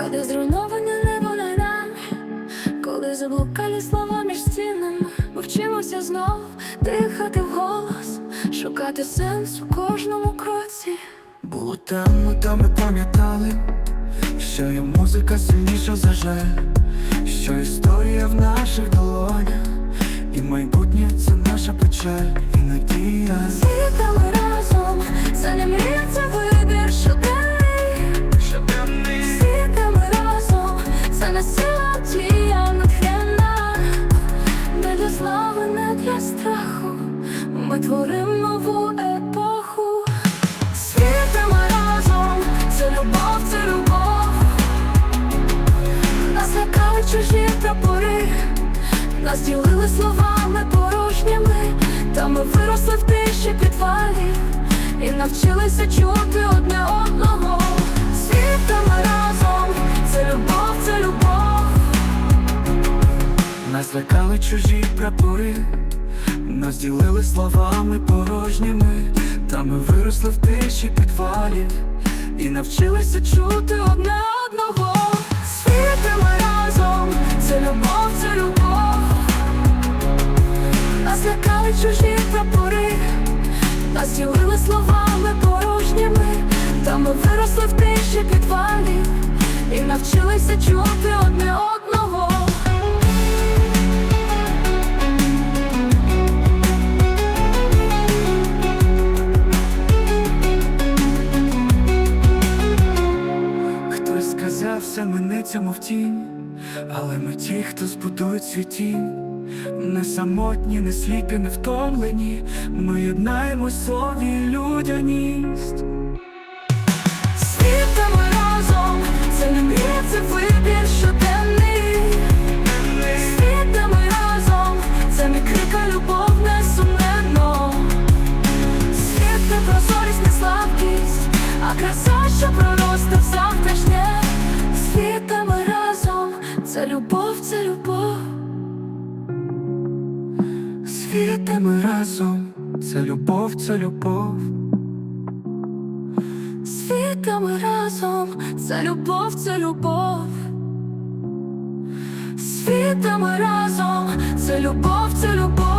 Коли зруйноване небо нами, коли заблукалі слова між стінами, ми вчимося знов дихати вголос, шукати сенс у кожному кроці. Було темно, та ми пам'ятали, що є музика сильніша за жаль, що історія в наших долонях, сила, дія не для слави, не для страху. Ми творимо нову епоху. Світами разом, це любов, це любов. Нас лякали чужі прапори, нас ділили словами порожніми, та ми виросли в тиші підвалів і навчилися чути одне одного. Нас лякали чужі прапори, нас ділили словами порожніми, та ми виросли в тиші підвалів і навчилися чути одне одного. Світами разом, це любов, це любов. Нас лякали чужі прапори, нас ділили словами порожніми, та ми виросли в тиші підвалів все минеться, мов тінь, але ми ті, хто збудують свій тінь. Не самотні, не сліпі, не втомлені. Ми єднаємось слові людяність. Світами разом, це любов, це любов. Світами разом, це любов, це любов. Світами разом, це любов, це любов.